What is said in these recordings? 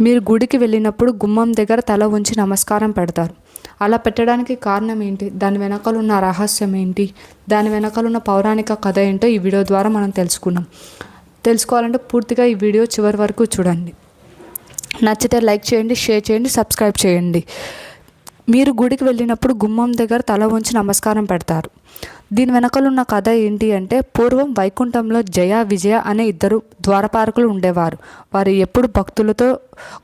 మీరు గుడికి వెళ్ళినప్పుడు గుమ్మం దగ్గర తల ఉంచి నమస్కారం పెడతారు. అలా పెట్టడానికి కారణం ఏంటి? దాని వెనకాల ఉన్న రహస్యం ఏంటి? దాని వెనకాల ఉన్న పౌరాణిక కథ ఏంటో ఈ వీడియో ద్వారా మనం తెలుసుకున్నాం. తెలుసుకోవాలంటే పూర్తిగా ఈ వీడియో చివరి వరకు చూడండి. నచ్చితే లైక్ చేయండి షేర్ చేయండి సబ్స్క్రైబ్ చేయండి. మీరు గుడికి వెళ్ళినప్పుడు గుమ్మం దగ్గర తల ఉంచి నమస్కారం పెడతారు. దీని వెనకలున్న కథ ఏంటి అంటే పూర్వం వైకుంఠంలో జయ విజయ అనే ఇద్దరు ద్వారపాలకులు ఉండేవారు. వారు ఎప్పుడు భక్తులతో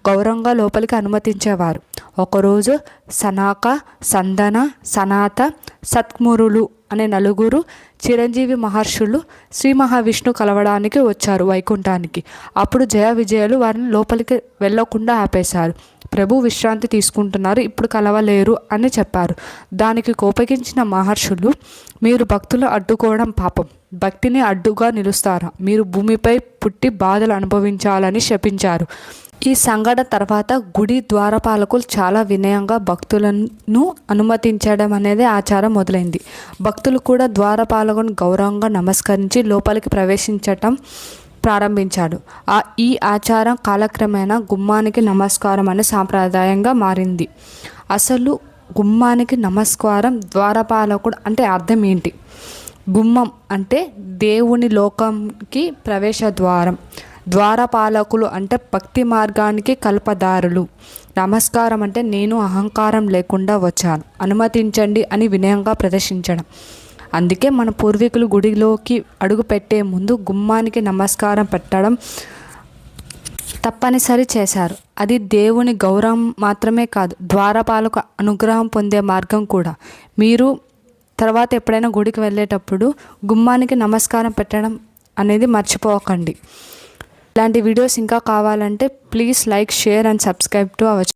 గౌరవంగా లోపలికి అనుమతించేవారు. ఒకరోజు సనాక సందన సనాత సత్మురులు అనే నలుగురు చిరంజీవి మహర్షులు శ్రీ మహావిష్ణు కలవడానికి వచ్చారు వైకుంఠానికి. అప్పుడు జయ విజయలు వారిని లోపలికి వెళ్ళకుండా ఆపేశారు. ప్రభు విశ్రాంతి తీసుకుంటున్నారు ఇప్పుడు కలవలేరు అని చెప్పారు. దానికి కోపగించిన మహర్షులు మీరు భక్తులు అడ్డుకోవడం పాపం. భక్తిని అడ్డుగా నిలుస్తారా? మీరు భూమిపై పుట్టి బాధలు అనుభవించాలని శపించారు. ఈ సంఘటన తర్వాత గుడి ద్వారపాలకులు చాలా వినయంగా భక్తులను అనుమతించడం అనేది ఆచారం మొదలైంది. భక్తులు కూడా ద్వారపాలకును గౌరవంగా నమస్కరించి లోపలికి ప్రవేశించటం ప్రారంభించాడు ఆ ఈ ఆచారం కాలక్రమేణా గుమ్మానికి నమస్కారం అనే సాంప్రదాయంగా మారింది. అసలు గుమ్మానికి నమస్కారం ద్వారపాలకుడు అంటే అర్థం ఏంటి? గుమ్మం అంటే దేవుని లోకంకి ప్రవేశ ద్వారం. ద్వారపాలకులు అంటే భక్తి మార్గానికి కల్పదారులు. నమస్కారం అంటే నేను అహంకారం లేకుండా వచ్చాను. అనుమతించండి అని వినయంగా ప్రదర్శించడం. అందుకే మన పూర్వీకులు గుడిలోకి అడుగు పెట్టే ముందు గుమ్మానికి నమస్కారం పెట్టడం తప్పనిసరి చేశారు. అది దేవుని గౌరవం మాత్రమే కాదు ద్వారపాలకు అనుగ్రహం పొందే మార్గం కూడా. మీరు తర్వాత ఎప్పుడైనా గుడికి వెళ్ళేటప్పుడు గుమ్మానికి నమస్కారం పెట్టడం అనేది మర్చిపోకండి. ఇలాంటి వీడియోస్ ఇంకా కావాలంటే please like share and subscribe to our